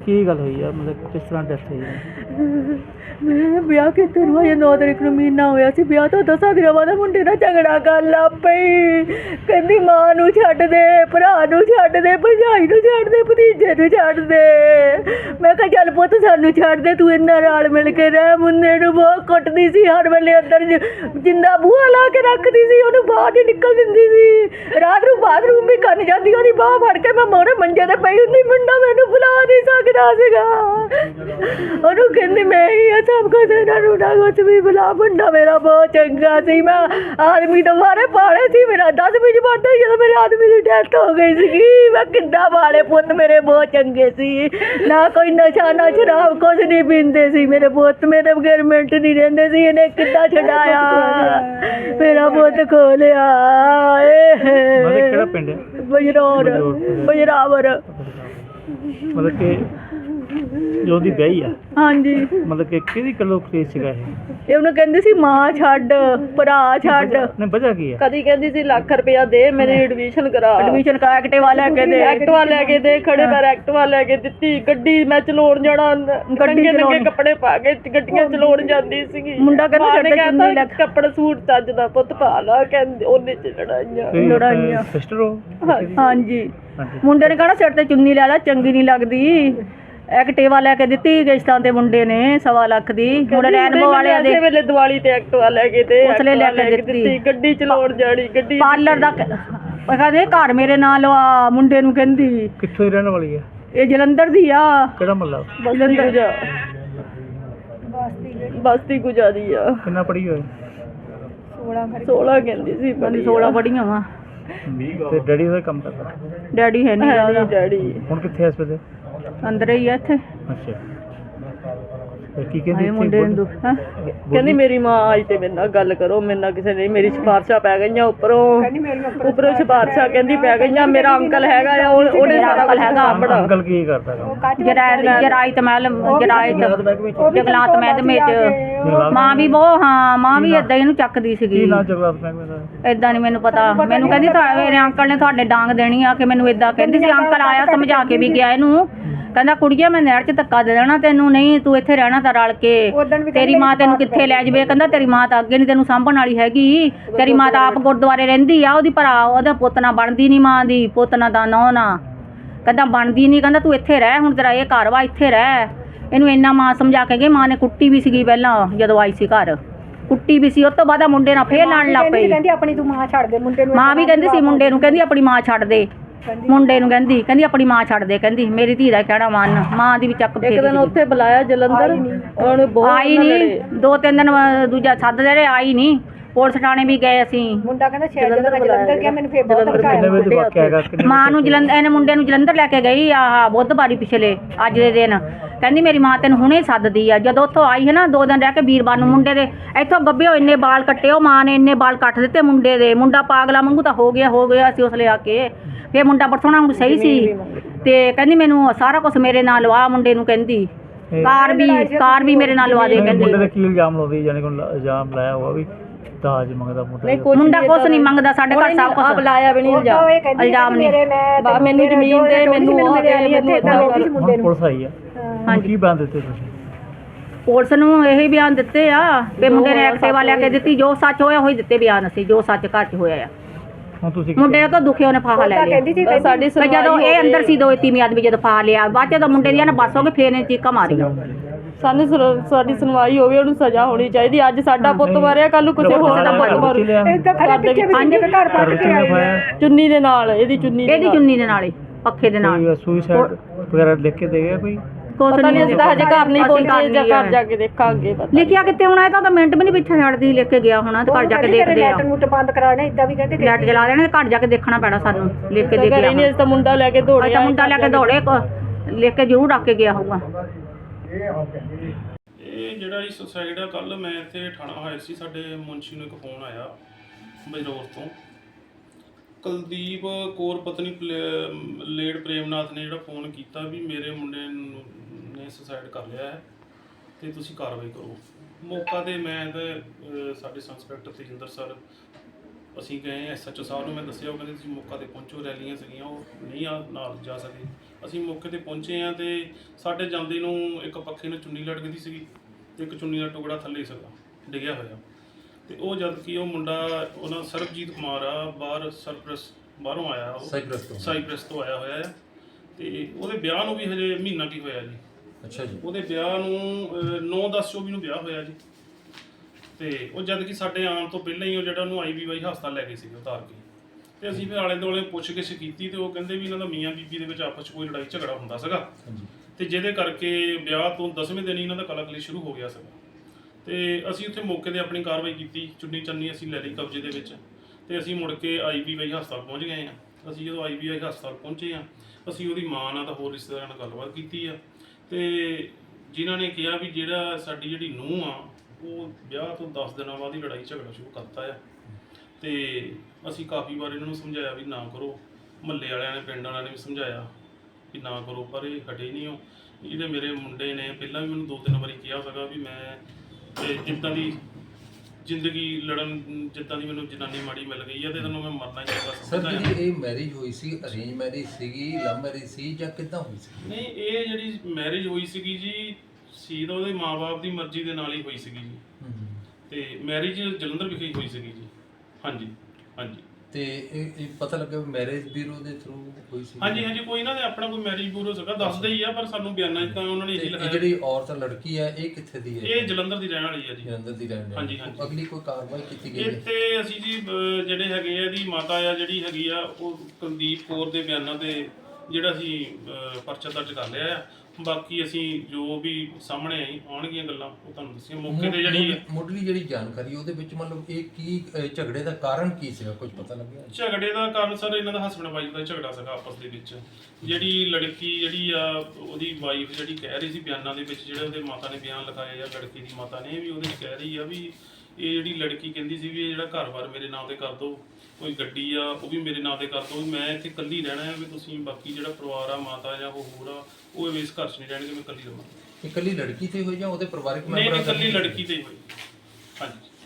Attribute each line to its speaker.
Speaker 1: ਕੀ ਗੱਲ ਹੋਈ ਆ? ਮਤਲਬ ਕਿਸ ਤਰ੍ਹਾਂ ਡੈਥ ਹੋਈ ਹੈ
Speaker 2: ਮੈਂ ਵਿਆਹ ਕਿਤੇ ਨੂੰ, ਹਜੇ 9 ਤਰੀਕ ਨੂੰ ਮਹੀਨਾ ਹੋਇਆ ਸੀ। ਵਿਆਹ ਤੋਂ ਦਸਾਂ ਦਿਨਾਂ ਬਾਅਦ ਮੁੰਡੇ ਨਾਲ ਝਗੜਾ ਕਰ ਲੱਗ ਪਈ। ਕਹਿੰਦੀ ਮਾਂ ਨੂੰ ਛੱਡ ਦੇ, ਭਰਾ ਨੂੰ ਛੱਡ ਦੇ, ਭਰਜਾਈ ਨੂੰ ਛੱਡ ਦੇ, ਭਤੀਜੇ ਨੂੰ ਛੱਡ ਦੇ। ਮੈਂ ਕਿਹਾ, ਚੱਲ ਪੁੱਤ, ਸਾਨੂੰ ਛੱਡ ਦੇ, ਤੂੰ ਇਹਨਾਂ ਨਾਲ ਮਿਲ ਕੇ ਰਹਿ। ਮੁੰਡੇ ਨੂੰ ਬਹੁਤ ਕੁੱਟਦੀ ਸੀ, ਹਰ ਵੇਲੇ ਅੰਦਰ ਜ- ਜਿੰਦਾ ਬੂਹਾ ਲਾ ਕੇ ਰੱਖਦੀ ਸੀ, ਉਹਨੂੰ ਬਾਹਰ ਨਹੀਂ ਨਿਕਲ ਦਿੰਦੀ ਸੀ। ਰਾਤ ਨੂੰ ਬਾਥਰੂਮ ਵੀ ਕਰਨ ਜਾਂਦੀ, ਉਹਦੀ ਬਾਹ ਫੜ ਕੇ ਮੈਂ ਮੋਰੇ ਮੰਜੇ ਤੇ ਪਈ ਹੁੰਦੀ, ਮੁੰਡਾ ਮੈਨੂੰ ਬੁਲਾ ਨਹੀਂ ਸਕਦਾ ਸੀਗਾ। ਉਹਨੂੰ ਕਹਿੰਦੀ, ਮੈਂ ਹੀ ਆ, ਸਭ ਕੁਝ ਇਹਨਾਂ ਨੂੰ ਨਾ ਕੁਛ ਵੀ ਬੁਲਾ। ਮੁੰਡਾ ਮੇਰਾ ਬਹੁਤ ਚੰਗਾ ਸੀ, ਮੈਂ ਆਦਮੀ ਤੋਂ ਮਾਰੇ ਪਾਲੇ ਸੀ, ਮੇਰਾ 10 ਵਿੱਚ ਪੜਦਾ ਜਦੋਂ ਮੇਰੇ ਆਦਮੀ ਦੀ ਡੈਥ ਹੋ ਗਈ ਸੀਗੀ, ਮੈਂ ਕਿੱਦਾਂ ਵਾਲੇ ਪੁੱਤ ਮੇਰੇ, ਬਹੁਤ ਚੰਗੇ ਸੀ। ਨਾ ਕੋਈ ਨਸ਼ਾ ਨਾ ਸ਼ਰਾਬ ਕੁਝ ਨਹੀਂ ਪੀਂਦੇ ਸੀ ਮੇਰੇ ਪੁੱਤ। ਮੇਰੇ ਬਗੈਰ ਮਿੰਟ ਨਹੀਂ ਰਹਿੰਦੇ ਸੀ ਇਹਨੇ ਕਿੱਦਾਂ ਛਡਾਇਆ? ਮੇਰਾ ਪੁੱਤ ਖੋ ਲਿਆ
Speaker 1: ਮਤਲਬ ਕਿਹੜਾ ਪਿੰਡ ਹੈ?
Speaker 2: ਬਜਰੌਰ। ਬਜਰਾਵਰ।
Speaker 1: ਮਤਲਬ ਕਿ ਜੋ ਦੀ ਵਿਆਹੀ ਆ।
Speaker 2: ਹਾਂਜੀ।
Speaker 1: ਮਤਲਬ ਕਿ ਕਿਹਦੀ ਕੱਲੋ ਕੇਸ ਸੀਗਾ ਇਹ?
Speaker 2: ਇਹ ਉਹਨੂੰ ਕਹਿੰਦੀ ਸੀ ਮਾਂ ਛੱਡ ਭਰਾ ਛੱਡ।
Speaker 1: ਨੇ ਵਜ੍ਹਾ ਕੀ ਆ?
Speaker 2: ਕਦੀ ਕਹਿੰਦੀ ਸੀ ਲੱਖ ਰੁਪਇਆ ਦੇ ਮੇਰੀ ਐਡਮਿਸ਼ਨ ਕਰਾ। ਐਡਮਿਸ਼ਨ ਕਰਾ ਐਕਟਿਵਾ ਲੈ ਕੇ ਦੇ। ਐਕਟਿਵਾ ਲੈ ਕੇ ਦੇ ਖੜੇ ਪੈਰ ਐਕਟਿਵਾ ਲੈ ਕੇ ਦਿੱਤੀ। ਗੱਡੀ ਮੈਂ ਚਲਾਉਣ ਜਾਣਾ ਗੱਡੀ ਨੰਗੇ ਕੱਪੜੇ ਪਾ ਕੇ ਗੱਡੀਆਂ ਚਲਾਉਣ ਜਾਂਦੀ ਸੀਗੀ। ਮੁੰਡਾ ਕਹਿੰਦਾ ਛੱਡ ਚੁੰਨੀ ਲੈ ਕੱਪੜਾ ਸੂਟ ਚੱਜ ਦਾ ਪੁੱਤ ਪਾ ਲਾ ਕਹਿੰਦੇ ਉਹਨੇ ਚ ਲੜਾਈਆਂ। ਲੜਾਈਆਂ।
Speaker 1: ਸਿਸਟਰ ਹੋ?
Speaker 2: ਹਾਂਜੀ। ਮੁੰਡੇ ਨੇ ਕਹਣਾ ਸਿਰ ਤੇ ਚੁੰਨੀ ਲੈ ਲੈ ਚੰਗੀ ਨਹੀਂ ਲੱਗਦੀ। ਐਕਟਿਵਾ ਲੈ ਕੇ ਦਿੱਤੀ ਕਿਸ਼ਤਾਂ ਤੇ ਮੁੰਡੇ ਨੇ ਸਵਾ ਲੱਖ ਦੀ। ਹੁਣ ਰੈਨਬੋ ਵਾਲਿਆਂ ਦੇ ਵੇਲੇ ਦੀਵਾਲੀ ਤੇ ਐਕਟਿਵਾ ਲੈ ਕੇ ਤੇ ਉਸਲੇ ਲੈ ਕੇ ਦਿੱਤੀ। ਗੱਡੀ ਚਲਾਉਣ ਜਾਣੀ ਗੱਡੀ ਪਾਰਲਰ ਦਾ ਕਹਿੰਦੇ ਘਰ ਮੇਰੇ ਨਾਲ ਲਵਾ ਮੁੰਡੇ ਨੂੰ ਕਹਿੰਦੀ।
Speaker 1: ਕਿੱਥੋਂ ਦੀ ਰਹਿਣ ਵਾਲੀ ਆ?
Speaker 2: ਇਹ ਜਲੰਧਰ ਦੀ ਆ।
Speaker 1: ਕਿਹੜਾ ਮਹੱਲਾ?
Speaker 2: ਜਲੰਧਰ। ਜਾ ਬਸਤੀ ਗੁਜਾਰੀ ਆ।
Speaker 1: ਕਿੰਨਾ ਪੜੀ ਹੋਏ?
Speaker 2: 16 ਕਹਿੰਦੀ ਸੀ ਬੰਦੀ 16 ਪੜੀਆਂ ਵਾ।
Speaker 1: ਤੇ ਡੈਡੀ ਦਾ ਕੰਮ ਕਰਦਾ?
Speaker 2: ਡੈਡੀ ਹੈ ਨਹੀਂ ਡੈਡੀ।
Speaker 1: ਹੁਣ ਕਿੱਥੇ ਆ ਇਸ ਵੇਲੇ?
Speaker 2: ਅੰਦਰ ਹੀ ਆ ਇੱਥੇ।
Speaker 1: ਅੱਛਾ। ਕੀ ਕਹਿੰਦੀ
Speaker 2: ਮੁੰਡੇ ਨੂੰ ਦੁੱਖ ਹੈਂ? ਕਹਿੰਦੀ ਮੇਰੀ ਮਾਂ ਆਈ ਤੇ ਮੇਰੇ ਨਾਲ ਗੱਲ ਕਰੋ ਮੇਰੇ ਨਾਲ ਕਿਸੇ ਨੇ ਮੇਰੀ ਸਿਫਾਰਸ਼ਾਂ ਪੈ ਗਈਆਂ ਉੱਪਰੋਂ। ਉੱਪਰੋਂ ਸਿਫਾਰਸ਼ਾਂ ਕਹਿੰਦੀ ਪੈ ਗਈਆਂ ਮੇਰਾ ਅੰਕਲ ਹੈਗਾ ਆ ਉਹ- ਉਹਨੇ ਸਾਰਾ ਕੁਝ ਸਾਂਭਣਾ
Speaker 1: ਅੰਕਲ ਕੀ ਕਰਦਾ ਕੰਮ?
Speaker 2: ਜਰਾਇਤ ਜਰਾਇਤ ਮਹਿਲ ਜਰਾਇਤ ਜਗਲਾਤ ਮਹਿਕਮੇ ਚ ਮਾਂ ਵੀ ਬਹੁਤ ਹਾਂ ਮਾਂ ਵੀ ਏਦਾਂ ਹੀ ਇਹਨੂੰ ਚੱਕਦੀ
Speaker 1: ਕੀ
Speaker 2: ਸੀਗੀ
Speaker 1: ਨਾਂ ਜਗਲਾਤ ਮਹਿਕਮੇ ਦਾ
Speaker 2: ਏਦਾਂ ਨਹੀਂ ਮੈਨੂੰ ਪਤਾ। ਮੈਨੂੰ ਕਹਿੰਦੀ ਤੁਹਾਡੇ ਮੇਰੇ ਅੰਕਲ ਨੇ ਤੁਹਾਡੇ ਡਾਂਗ ਦੇਣੀ ਆ ਕਿ ਮੈਨੂੰ ਏਦਾਂ ਕਹਿੰਦੀ ਸੀ ਅੰਕਲ ਆਇਆ ਸਮਝਾ ਕੇ ਵੀ ਗਿਆ ਇਹਨੂੰ। ਕਹਿੰਦਾ ਕੁੜੀਏ ਮੈਂ ਨਹਿਰ 'ਚ ਧੱਕਾ ਦੇ ਦੇਣਾ ਤੈਨੂੰ ਨਹੀਂ ਤੂੰ ਇੱਥੇ ਰਹਿਣਾ ਤਾਂ ਰਲ ਕੇ। ਤੇਰੀ ਮਾਂ ਤੈਨੂੰ ਕਿੱਥੇ ਲੈ ਜਾਵੇ? ਕਹਿੰਦਾ ਤੇਰੀ ਮਾਂ ਤਾਂ ਅੱਗੇ ਨਹੀਂ ਤੈਨੂੰ ਸਾਂਭਣ ਵਾਲੀ ਹੈਗੀ। ਤੇਰੀ ਮਾਂ ਤਾਂ ਆਪ ਗੁਰਦੁਆਰੇ ਰਹਿੰਦੀ ਆ ਉਹਦੀ ਭਰਾ ਉਹਦਾ ਪੁੱਤ ਨਾ ਬਣਦੀ ਨਹੀਂ ਮਾਂ ਦੀ ਪੁੱਤ ਨਾ ਦਾ ਨੌ ਨਾ। ਕਹਿੰਦਾ ਬਣਦੀ ਨਹੀਂ ਕਹਿੰਦਾ ਤੂੰ ਇੱਥੇ ਰਹਿ ਹੁਣ ਤੇਰਾ ਇਹ ਘਰ ਵਾ ਇੱਥੇ ਰਹਿ। ਇਹਨੂੰ ਇੰਨਾ ਮਾਂ ਸਮਝਾ ਕੇ ਗਈ ਮਾਂ ਨੇ ਕੁੱਟੀ ਵੀ ਸੀਗੀ ਪਹਿਲਾਂ ਜਦੋਂ ਆਈ ਸੀ ਘਰ। ਕੁੱਟੀ ਵੀ ਸੀ ਉਸ ਤੋਂ ਬਾਅਦ ਆ ਮੁੰਡੇ ਨਾਲ ਫੇਰ ਲੜਨ ਲੱਗ ਪਈ।
Speaker 3: ਕਹਿੰਦੀ ਆਪਣੀ ਤੂੰ ਮਾਂ ਛੱਡ ਦੇ ਮੁੰਡੇ ਨੂੰ
Speaker 2: ਮਾਂ ਵੀ ਕਹਿੰਦੀ ਸੀ ਮੁੰਡੇ ਨੂੰ ਕਹਿੰਦੀ ਆਪਣੀ ਮਾਂ ਛੱਡ ਦੇ। ਮੁੰਡੇ ਨੂੰ ਕਹਿੰਦੀ ਕਹਿੰਦੀ ਆਪਣੀ ਮਾਂ ਛੱਡ ਦੇ ਕਹਿੰਦੀ ਮੇਰੀ ਧੀ ਦਾ ਕਹਿਣਾ ਮੰਨ? ਮਾਂ ਦੀ ਵੀ ਚੱਕ ਇੱਕ ਦਿਨ ਉੱਥੇ ਬੁਲਾਇਆ ਜਲੰਧਰ ਉਹਨੇ ਬਹੁਤ ਆਈ ਨਹੀਂ ਦੋ ਤਿੰਨ ਦਿਨ ਦੂਜਾ ਸੱਦ ਦੇ ਰਹੇ ਆਈ ਨਹੀਂ ਪੁਲਿਸ ਥਾਣੇ ਵੀ ਗਏ ਅਸੀਂ।
Speaker 3: ਮੁੰਡਾ ਕਹਿੰਦਾ ਸ਼ਾਇਦ ਜਦੋਂ ਮੈਂ ਜਲੰਧਰ ਗਿਆ ਮੈਨੂੰ ਫੇਰ ਬਹੁਤ ਧਮਕਾਇਆ
Speaker 1: ਕਿੰਨੇ ਵਜੇ ਦਾ ਵਾਕਿਆ ਹੈਗਾ ਕਿੰਨੇ
Speaker 2: ਮਾਂ ਨੂੰ ਜਲੰਧਰ ਇਹਨੇ ਮੁੰਡੇ ਨੂੰ ਜਲੰਧਰ ਲੈ ਕੇ ਗਈ ਆਹ ਬੁੱਧਵਾਰੀ ਪਿਛਲੇ ਅੱਜ ਦੇ ਦਿਨ। ਕਹਿੰਦੀ ਮੇਰੀ ਮਾਂ ਤੈਨੂੰ ਹੁਣੇ ਸੱਦਦੀ ਆ। ਜਦੋਂ ਉੱਥੋਂ ਆਈ ਹੈ ਨਾ ਦੋ ਦਿਨ ਰਹਿ ਕੇ ਵੀਰਵਾਰ ਨੂੰ ਮੁੰਡੇ ਦੇ ਇੱਥੋਂ ਗੱਭਿਓ ਇੰਨੇ ਵਾਲ ਕੱਟੇ ਉਹ ਮਾਂ ਨੇ ਇੰਨੇ ਵਾਲ ਕੱਟ ਦਿੱਤੇ ਮੁੰਡੇ ਦੇ। ਮੁੰਡਾ ਪਾਗਲਾ ਵਾਂਗੂ ਤਾਂ ਹੋ ਗਿਆ ਹੋ ਗਿਆ ਸੀ ਉਸਲੇ ਆ ਕੇ। ਫੇਰ ਮੁੰਡਾ ਬਰਸੋਣਾ ਹੁਣ ਸਹੀ ਸੀ। ਤੇ ਕਹਿੰਦੀ ਮੈਨੂੰ ਸਾਰਾ ਕੁਝ ਮੇਰੇ ਨਾਲ ਲਵਾ ਮੁੰਡੇ ਨੂੰ ਕਹਿੰਦੀ। ਕਾਰ ਵੀ ਕਾਰ ਵੀ ਮੇਰੇ ਨਾਲ ਲਵਾ ਦੇ
Speaker 1: ਮੁੰਡੇ
Speaker 2: ਕਹਿੰਦੀ।
Speaker 1: ਦਾ ਕੀ ਇਲਜ਼ਾਮ ਲਾਉਂਦੀ ਜਾਨੀ ਕੋਈ ਇਲਜ਼ਾਮ ਲਾਇਆ ਹੋਇਆ ਵੀ ਦਾਜ ਮੰਗਦਾ ਮੁੰਡਾ
Speaker 2: ਮੁੰਡਾ ਕੁਛ ਨਹੀਂ ਮੰਗਦਾ ਸਾਡੇ ਘਰ ਸਭ ਕੁਝ ਬੁਲਾਇਆ ਵੀ ਨਹੀਂ
Speaker 3: ਕਹਿੰਦੀ
Speaker 2: ਇਲਜ਼ਾਮ ਨਹੀਂ।
Speaker 3: ਮੇਰੇ ਮੈਂ
Speaker 2: ਮੈਨੂੰ ਜ਼ਮੀਨ ਦੇ ਮੈਨੂੰ ਉਹ
Speaker 3: ਮੇਰੇ ਵਾਲੀ ਇੱਥੇ ਮੁੰਡੇ ਨੂੰ।
Speaker 1: ਪੁਲਿਸ ਆਈ ਆ। ਹਾਂਜੀ ਕੀ ਬੰਦ ਦਿੱਤੇ ਤੁਸੀਂ?
Speaker 2: ਪੁਲਿਸ ਨੂੰ ਇਹ ਬਿਆਨ ਦਿੱਤੇ ਆ ਕਿ ਮੁੰਡੇ ਨੇ ਐਕਟਿਵਾ ਲੈ ਕੇ ਦਿੱਤੀ ਜੋ ਸੱਚ ਹੋਇਆ ਉਹੀ ਦਿੱਤੇ ਬਿਆਨ ਅਸੀਂ ਜੋ ਸੱਚ ਘਰ 'ਚ ਹੋਇਆ ਆ।
Speaker 1: ਹੁਣ ਤੁਸੀਂ
Speaker 2: ਮੁੰਡੇ ਤੋਂ ਦੁਖੀ ਉਹਨੇ ਫਾਹਾ ਲੈ ਲਿਆ।
Speaker 3: ਸਾਡੀ
Speaker 2: ਤੇ ਜਦੋਂ ਇਹ ਅੰਦਰ ਸੀ ਦੋ ਤੀਵੀਂ ਆਦਮੀ ਜਦੋਂ ਫਾਹਾ ਲਿਆ ਬਾਅਦ 'ਚ ਜਦੋਂ ਮੁੰਡੇ ਦੀਆਂ ਨਾ ਬੱਸ ਹੋ ਗਈ ਫੇਰ ਨੇ ਚੀਕਾਂ ਮਾਰੀਆਂ।
Speaker 4: ਸਾਨੂੰ ਸਾਡੀ ਸੁਣਵਾਈ ਹੋਵੇ ਉਹਨੂੰ ਸਜ਼ਾ ਹੋਣੀ ਚਾਹੀਦੀ। ਅੱਜ ਸਾਡਾ ਪੁੱਤ ਮਾਰਿਆ ਕੱਲ ਨੂੰ ਕਿਸੇ ਹੋਰ ਦਾ ਪੁੱਤ ਮਾਰੂ।
Speaker 3: ਏਦਾਂ ਖੜੇ ਪਿੱਛੇ ਵੀ ਜਿੰਨੇ ਦੇ ਘਰ ਪੱਟ ਕੇ ਆਏ ਨੇ।
Speaker 4: ਚੁੰਨੀ ਦੇ ਨਾਲ ਇਹਦੀ ਚੁੰਨੀ ਦੇ
Speaker 2: ਇਹਦੀ ਚੁੰਨੀ ਦੇ ਨਾਲ ਹੀ ਪੱਖੇ ਦੇ ਨਾਲ।
Speaker 1: ਕੋਈ ਸੁਸਾਈਡ ਵਗੈਰਾ ਲਿਖ ਕੇ ਦੇ ਗਿਆ ਕੋਈ?
Speaker 2: ਕੁਛ
Speaker 4: ਪਤਾ ਨਹੀਂ
Speaker 2: ਨਹੀਂ
Speaker 4: ਅਸੀਂ ਤਾਂ ਹਜੇ ਘਰ ਨਹੀਂ
Speaker 2: ਅਸੀਂ
Speaker 4: ਪਹੁੰਚੇ ਜਾਂ ਘਰ ਜਾ ਕੇ ਦੇਖਾਂਗੇ ਪਤਾ
Speaker 2: ਲਿਖਿਆ ਕਿੱਥੇ ਹੋਣਾ ਇਹ ਤਾਂ ਉਹਦਾ ਮਿੰਟ ਵੀ ਨਹੀਂ ਪਿੱਛੇ ਛੱਡਦੀ ਲਿਖ ਕੇ ਗਿਆ ਹੋਣਾ ਤੇ ਘਰ ਜਾ ਕੇ ਦੇਖਦੇ ਆ
Speaker 3: ਨੂਟ ਬੰਦ ਕਰਾਣੇ ਏਦਾਂ ਵੀ ਕਹਿੰਦੇ
Speaker 2: ਲਾਈਟ ਜਲਾ ਦੇਣੇ ਤੇ ਘਰ ਜਾ ਕੇ ਦੇਖਣਾ ਪੈਣਾ ਸਾਨੂੰ ਲਿਖ ਕੇ ਦੇ ਗਿਆ
Speaker 4: ਨਹੀਂ ਅਸੀਂ ਤਾਂ ਮੁੰਡਾ ਲੈ ਕੇ ਦੌੜੇ
Speaker 2: ਤਾਂ ਮੁੰਡਾ ਲੈ ਕੇ ਦੌੜੇ ਕੋ ਲਿਖ ਕੇ ਜ਼ਰੂਰ ਰੱਖ ਕੇ ਗਿਆ ਹੋਊਗਾ।
Speaker 5: ਇਹ ਜਿਹੜਾ ਜੀ ਸੁਸਾਈਡ ਆ ਕੱਲ ਮੈਂ ਇੱਥੇ ਠਾਣਾ ਹੋਇਆ ਸੀ, ਸਾਡੇ ਮੁੰਸ਼ੀ ਨੂੰ ਇੱਕ ਫੋਨ ਆਇਆ, ਬਜਰੋਰ ਤੋਂ। ਕੁਲਦੀਪ ਕੌਰ ਪਤਨੀ ਲੇਡ ਪ੍ਰੇਮਨਾਥ ਨੇ ਜਿਹੜਾ ਫੋਨ ਕੀਤਾ ਵੀ ਮੇਰੇ ਮੁੰਡੇ ਨੂੰ, ਨੇ ਸੁਸਾਈਡ ਕਰ ਲਿਆ ਹੈ, ਤੇ ਤੁਸੀਂ ਕਾਰਵਾਈ ਕਰੋ। ਮੌਕਾ ਤੇ ਮੈਂ ਤੇ ਸਾਡੇ ਸੰਸਪੈਕਟਰ ਤੇਜਿੰਦਰ ਸਰ, ਅਸੀਂ ਗਏ ਐਸਐਚਓ ਸਾਹਿਬ ਨੂੰ ਮੈਂ ਦੱਸਿਆ, ਉਹ ਕਹਿੰਦੇ ਤੁਸੀਂ ਮੌਕਾ ਤੇ ਪਹੁੰਚੋ, ਰੈਲੀਆਂ ਸੀਗੀਆਂ, ਉਹ ਨਹੀਂ ਆ, ਨਾਲ ਜਾ ਸਕੇ। ਅਸੀਂ ਮੌਕੇ ਤੇ ਪਹੁੰਚੇ ਆ ਤੇ ਸਾਡੇ ਜਾਂਦੇ ਨੂੰ ਇੱਕ ਪੱਖੇ ਨੂੰ ਚੁੰਨੀ ਲਟਕਦੀ ਸੀਗੀ ਤੇ ਇੱਕ ਚੁੰਨੀ ਦਾ ਟੁਕੜਾ ਥੱਲੇ ਸੀਗਾ ਡਿੱਗਿਆ ਹੋਇਆ। ਤੇ ਉਹ ਜਦ ਕਿ ਉਹ ਮੁੰਡਾ ਉਹਨਾਂ ਸਰਬਜੀਤ ਕੁਮਾਰ ਆ ਬਾਹਰ ਸਰਪ੍ਰਸ ਬਾਹਰੋਂ ਆਇਆ ਉਹ।
Speaker 6: ਸਾਈਪ੍ਰਸ ਤੋਂ।
Speaker 5: ਸਾਈਪ੍ਰਸ ਤੋਂ ਆਇਆ ਹੋਇਆ ਹੈ। ਤੇ ਉਹਦੇ ਵਿਆਹ ਨੂੰ ਵੀ ਹਜੇ ਮਹੀਨਾ ਕੀ ਹੋਇਆ ਜੀ।
Speaker 6: ਅੱਛਾ ਜੀ।
Speaker 5: ਉਹਦੇ ਵਿਆਹ ਨੂੰ 9-10 24 ਨੂੰ ਵਿਆਹ ਹੋਇਆ ਜੀ। ਤੇ ਉਹ ਜਦ ਕਿ ਸਾਡੇ ਆਉਣ ਤੋਂ ਪਹਿਲਾਂ ਹੀ ਉਹ ਜਿਹੜਾ ਉਹਨੂੰ ਆਈਵੀਵਾਈ ਹਸਪਤਾਲ ਲੈ ਗਏ ਸੀ ਉਤਾਰ ਕੇ। ਤੇ ਅਸੀਂ ਫਿਰ ਆਲੇ ਦੁਆਲੇ ਪੁੱਛ-ਗਿੱਛ ਕੀਤੀ ਤੇ ਉਹ ਕਹਿੰਦੇ ਵੀ ਇਹਨਾਂ ਦਾ ਮੀਆਂ ਬੀਬੀ ਦੇ ਵਿੱਚ ਆਪਸ 'ਚ ਕੋਈ ਲੜਾਈ ਝਗੜਾ ਹੁੰਦਾ ਸੀਗਾ। ਤੇ ਜਿਹਦੇ ਕਰਕੇ ਵਿਆਹ ਤੋਂ 10ਵੇਂ ਦਿਨ ਹੀ ਇਹਨਾਂ ਦਾ ਕਲਾਕਲੀ ਸ਼ੁਰੂ ਹੋ ਗਿਆ ਸੀਗਾ। ਤੇ ਅਸੀਂ ਉੱਥੇ ਮੌਕੇ ਤੇ ਆਪਣੀ ਕਾਰਵਾਈ ਕੀਤੀ ਚੁੰਨੀ ਚੰਨੀ ਅਸੀਂ ਲੈ ਲਈ ਕਬਜ਼ੇ ਦੇ ਵਿੱਚ। ਤੇ ਅਸੀਂ ਮੁੜ ਕੇ ਆਈਵੀਵਾਈ ਹਸਪਤਾਲ ਪਹੁੰਚ ਗਏ ਆ ਅਸੀਂ ਜਦੋਂ ਆਈਵੀਆਈ ਹਸਪਤਾਲ ਪਹੁੰਚੇ ਆ ਅਸੀਂ ਉਹਦੀ ਮਾਂ ਨਾਲ ਤਾਂ ਹੋਰ ਰਿਸ਼ਤੇਦਾਰਾਂ ਨਾਲ ਗੱਲਬਾਤ ਕੀਤੀ ਆ। ਤੇ ਜਿਨ੍ਹਾਂ ਨੇ ਕਿਹਾ ਵੀ ਜਿਹੜਾ ਸਾਡੀ ਜਿਹੜੀ ਨੂੰਹ ਆ ਉਹ ਵਿਆਹ ਤੋਂ 10 ਦਿਨਾਂ ਬਾਅਦ ਹੀ ਲੜਾਈ ਝਗੜਾ ਸ਼ੁਰੂ ਕਰਤਾ ਆ। ਤੇ ਅਸੀਂ ਕਾਫੀ ਵਾਰ ਇਹਨਾਂ ਨੂੰ ਸਮਝਾਇਆ ਵੀ ਨਾ ਕਰੋ। ਮਹੱਲੇ ਵਾਲਿਆਂ ਨੇ ਪਿੰਡ ਵਾਲਿਆਂ ਨੇ ਵੀ ਸਮਝਾਇਆ ਵੀ ਨਾ ਕਰੋ ਪਰ ਇਹ ਹਟੇ ਨਹੀਂ ਹੋ ਇਹਦੇ ਮੇਰੇ ਮੁੰਡੇ ਨੇ ਪਹਿਲਾਂ ਵੀ ਮੈਨੂੰ ਦੋ ਤਿੰਨ ਵਾਰੀ ਕਿਹਾ ਸੀਗਾ ਵੀ ਮੈਂ ਜਿੱਦਾਂ ਦੀ ਜ਼ਿੰਦਗੀ ਲੜਨ ਜਿੱਦਾਂ ਦੀ ਮੈਨੂੰ ਜਨਾਨੀ ਮਾੜੀ ਮਿਲ ਗਈ ਆ ਤੇ ਤੈਨੂੰ ਮੈਂ ਮਰਨਾ ਹੀ ਚਾਹੀਦਾ।
Speaker 6: ਸਰ
Speaker 5: ਸਮਝਦਾ
Speaker 6: ਜਿਹੜੀ ਇਹ ਮੈਰਿਜ ਹੋਈ ਸੀ ਅਰੇਂਜ ਮੈਰਿਜ ਸੀਗੀ ਲਵ ਮੈਰਿਜ ਸੀ ਜਾਂ ਕਿੱਦਾਂ ਹੋਈ ਸੀ
Speaker 5: ਨਹੀਂ ਇਹ ਜਿਹੜੀ ਮੈਰਿਜ ਹੋਈ ਸੀਗੀ ਜੀ ਸੀ ਤਾਂ ਉਹਦੇ ਮਾਪੇ ਦੀ ਮਰਜ਼ੀ ਦੇ ਨਾਲ ਹੀ ਹੋਈ ਸੀਗੀ ਜੀ।
Speaker 6: ਹੂੰ ਹੂੰ।
Speaker 5: ਤੇ ਮੈਰਿਜ ਜਲੰਧਰ ਵਿਖੇ ਹੀ ਹੋਈ ਸੀਗੀ ਜੀ। ਹਾਂਜੀ ਹਾਂਜੀ।
Speaker 6: ਤੇ ਇਹ ਇਹ ਪਤਾ ਲੱਗਾ ਮੈਰਿਜ ਬਿਊਰੋ ਦੇ ਥਰੂ ਹੋਈ ਸੀ?
Speaker 5: ਹਾਂਜੀ ਹਾਂਜੀ ਕੋਈ ਦੇ ਆਪਣਾ ਕੋਈ ਮੈਰਿਜ ਬਿਊਰੋ ਸੀਗਾ ਦੱਸਦੇ ਹੀ ਆ ਪਰ ਸਾਨੂੰ ਬਿਆਨਾਂ 'ਚ ਤਾਂ ਉਹਨਾਂ ਨੇ
Speaker 6: ਤੇ
Speaker 5: ਇਹੀ
Speaker 6: ਇਹ
Speaker 5: ਲਿਖਾਇਆ।
Speaker 6: ਜਿਹੜੀ ਔਰਤ ਲੜਕੀ ਹੈ ਇਹ ਕਿੱਥੇ ਦੀ ਹੈ?
Speaker 5: ਇਹ ਜਲੰਧਰ ਦੀ ਰਹਿਣ ਵਾਲੀ ਆ ਜੀ।
Speaker 6: ਜਲੰਧਰ ਦੀ ਰਹਿਣ ਵਾਲੀ।
Speaker 5: ਹਾਂਜੀ, ਹਾਂਜੀ।
Speaker 6: ਅਗਲੀ ਕੋਈ ਕਾਰਵਾਈ ਕੀਤੀ ਗਈ
Speaker 5: ਇਹ
Speaker 6: ਹੈ?
Speaker 5: ਤੇ ਅਸੀਂ ਜੀ ਅਹ, ਜਿਹੜੇ ਹੈਗੇ ਆ ਇਹਦੀ ਮਾਤਾ ਆ ਜਿਹੜੀ ਹੈਗੀ ਆ ਉਹ ਕੁਲਦੀਪ ਕੌਰ ਦੇ ਬਿਆਨਾਂ ਤੇ ਜਿਹੜਾ ਅਸੀਂ ਪਰਚਾ ਦਰਜ ਕਰ ਲਿਆ ਆ। ਬਾਕੀ ਅਸੀਂ ਜੋ ਵੀ ਸਾਹਮਣੇ ਆਈ ਆਉਣਗੀਆਂ ਗੱਲਾਂ ਉਹ ਤੁਹਾਨੂੰ ਦੱਸੀਆਂ। ਮੌਕੇ ਤੇ ਜਿਹੜੀ
Speaker 6: ਮੁੱਢ- ਮੁੱਢਲੀ ਜਿਹੜੀ ਜਾਣਕਾਰੀ ਉਹਦੇ ਵਿੱਚ ਮਤਲਬ ਇਹ ਕੀ ਅਹ, ਝਗੜੇ ਦਾ ਕਾਰਨ ਕੀ ਸੀਗਾ? ਕੁਝ ਪਤਾ ਲੱਗਿਆ?
Speaker 5: ਝਗੜੇ ਦਾ ਕਾਰਨ ਸਰ ਇਹਨਾਂ ਦਾ ਹਸਬੰਡ ਵਾਈਫ ਦਾ ਝਗੜਾ ਸੀਗਾ ਆਪਸ ਦੇ ਵਿੱਚ। ਜਿਹੜੀ ਲੜਕੀ ਜਿਹੜੀ ਆ ਉਹਦੀ ਵਾਈਫ ਜਿਹੜੀ ਕਹਿ ਰਹੀ ਸੀ ਬਿਆਨਾਂ ਦੇ ਵਿੱਚ ਜਿਹੜੇ ਉਹਦੇ ਮਾਤਾ ਨੇ ਬਿਆਨ ਲਿਖਾਏ ਆ ਲੜਕੀ ਦੀ ਮਾਤਾ ਨੇ ਵੀ ਉਹਦੇ ਵਿੱਚ ਕਹਿ ਰਹੀ ਆ ਵੀ ਇਹ ਜਿਹੜੀ ਲੜਕੀ ਕਹਿੰਦੀ ਸੀ ਵੀ ਇਹ ਜਿਹੜਾ ਘਰ-ਬਾਰ ਮੇਰੇ ਨਾਂ ਤੇ ਕਰ ਦਿਓ ਕੋਈ ਗੱਡੀ ਆ ਉਹ ਵੀ ਮੇਰੇ ਨਾਂ ਤੇ ਕਰ ਦਿਓ ਮੈਂ ਇੱਥੇ ਇਕੱਲੀ ਰਹਿਣਾ ਹੈ ਵੀ ਤੁਸੀਂ ਬਾਕੀ ਜਿਹੜਾ ਪਰਿਵਾਰ ਆ ਮਾਤਾ ਜਾਂ ਉਹ ਹੋਰ ਆ ਉਹ ਇਸ ਘਰ 'ਚ ਨਹੀਂ ਰਹਿਣਗੇ ਮੈਂ ਇਕੱਲੀ ਰਵਾਂਗੀ।
Speaker 6: ਇਕੱਲੀ ਲੜਕੀ ਤੇ ਹੋਈ ਜਾਂ ਉਹਦੇ ਪਰਿਵਾਰਕ
Speaker 5: ਨਹੀਂ
Speaker 6: ਮੈਂਬਰਾਂ
Speaker 5: ਨਹੀਂ
Speaker 6: ਦਾ
Speaker 5: ਇਕੱਲੀ ਲੜਕੀ ਤੇ ਹੀ ਹੋਈ। ਹਾਂਜੀ।